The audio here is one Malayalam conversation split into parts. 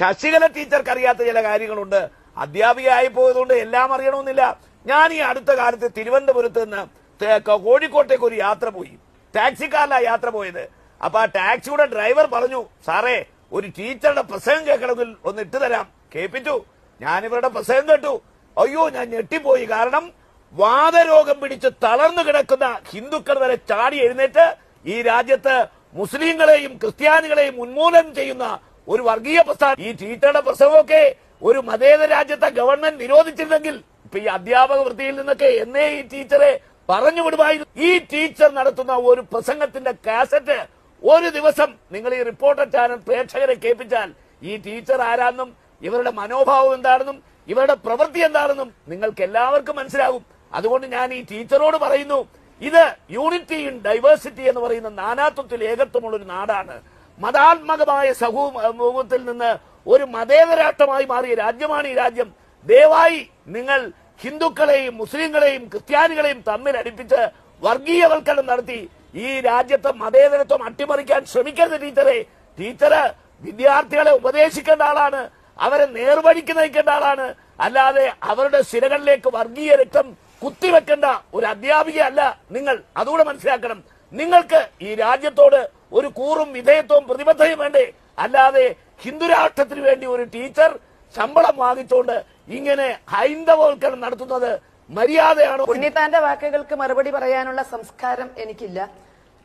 ശശികല ടീച്ചർക്ക് അറിയാത്ത ചില കാര്യങ്ങളുണ്ട്. അധ്യാപികയായി പോയതുകൊണ്ട് എല്ലാം അറിയണമെന്നില്ല. ഞാൻ ഈ അടുത്ത കാലത്ത് തിരുവനന്തപുരത്ത് നിന്ന് കോഴിക്കോട്ടേക്ക് ഒരു യാത്ര പോയി. ടാക്സിക്കാരിലാണ് യാത്ര പോയത്. അപ്പൊ ആ ടാക്സിയുടെ ഡ്രൈവർ പറഞ്ഞു സാറേ ഒരു ടീച്ചറുടെ പ്രസംഗം കേൾക്കണമെങ്കിൽ ഒന്ന് ഇട്ട് തരാം. കേൾപ്പിച്ചു. ഞാൻ ഇവരുടെ പ്രസംഗം കേട്ടു. അയ്യോ ഞാൻ ഞെട്ടിപ്പോയി. കാരണം വാദരോഗം പിടിച്ച് തളർന്നു കിടക്കുന്ന ഹിന്ദുക്കൾ വരെ ചാടി എഴുന്നേറ്റ് ഈ രാജ്യത്ത് മുസ്ലിങ്ങളെയും ക്രിസ്ത്യാനികളെയും ഉന്മൂലനം ചെയ്യുന്ന ഒരു വർഗീയ പ്രസ്ഥാനം. ഈ ടീച്ചറുടെ പ്രസവമൊക്കെ ഒരു മതേതര രാജ്യത്തെ ഗവൺമെന്റ് നിരോധിച്ചിരുന്നെങ്കിൽ ഇപ്പൊ ഈ അധ്യാപക വൃത്തിയിൽ നിന്നൊക്കെ എന്നേ ഈ ടീച്ചറെ പറഞ്ഞു വിടുമായിരുന്നു. ഈ ടീച്ചർ നടത്തുന്ന ഒരു പ്രസംഗത്തിന്റെ കാസറ്റ് ഒരു ദിവസം നിങ്ങൾ ഈ റിപ്പോർട്ടർ ചാനൽ പ്രേക്ഷകരെ കേൾപ്പിച്ചാൽ ഈ ടീച്ചർ ആരാന്നും ഇവരുടെ മനോഭാവം എന്താണെന്നും ഇവരുടെ പ്രവൃത്തി എന്താണെന്നും നിങ്ങൾക്ക് എല്ലാവർക്കും മനസ്സിലാകും. അതുകൊണ്ട് ഞാൻ ഈ ടീച്ചറോട് പറയുന്നു ഇത് യൂണിറ്റി ഇൻ ഡൈവേഴ്സിറ്റി എന്ന് പറയുന്ന നാനാത്വത്തിൽ ഏകത്വമുള്ള ഒരു നാടാണ്. മതാത്മകമായ സമൂഹത്തിൽ നിന്ന് ഒരു മതേതരാഷ്ട്രമായി മാറിയ രാജ്യമാണ് ഈ രാജ്യം. ദയവായി നിങ്ങൾ ഹിന്ദുക്കളെയും മുസ്ലിങ്ങളെയും ക്രിസ്ത്യാനികളെയും തമ്മിൽ അടുപ്പിച്ച് വർഗീയവൽക്കരണം നടത്തി ഈ രാജ്യത്തെ മതേതരത്വം അട്ടിമറിക്കാൻ ശ്രമിക്കരുത് ടീച്ചറെ. ടീച്ചറ് വിദ്യാർത്ഥികളെ ഉപദേശിക്കേണ്ട ആളാണ്. അവരെ നേർവഴിക്ക് നയിക്കേണ്ട ആളാണ്. അല്ലാതെ അവരുടെ ശിരകളിലേക്ക് വർഗീയ രക്തം കുത്തിവെക്കേണ്ട ഒരു അധ്യാപികയല്ല നിങ്ങൾ. അതുകൂടെ മനസ്സിലാക്കണം. നിങ്ങൾക്ക് ഈ രാജ്യത്തോട് ഒരു കൂറും വിധേയത്വവും പ്രതിബദ്ധതയും വേണ്ടേ? അല്ലാതെ ഹിന്ദുരാഷ്ട്രത്തിന് വേണ്ടി ഒരു ടീച്ചർ ശമ്പളം വാങ്ങിച്ചുകൊണ്ട് ഇങ്ങനെ ഹൈന്ദവവൽക്കരണം നടത്തുന്നത് മര്യാദയാണ്? ഉണ്ണിത്താന്റെ വാക്കുകൾക്ക് മറുപടി പറയാനുള്ള സംസ്കാരം എനിക്കില്ല.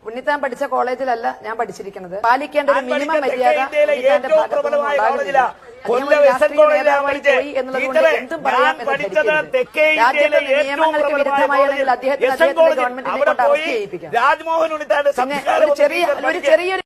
ഉണ്ണിത്താൻ പഠിച്ച കോളേജിലല്ല ഞാൻ പഠിച്ചിരിക്കുന്നത്. പാലിക്കേണ്ട ഒരു മര്യാദ മിനിമം മര്യാദ രാജ്മോഹൻ ഉണ്ണിത്താന്റെ ഒരു ചെറിയ ഒരു ചെറിയൊരു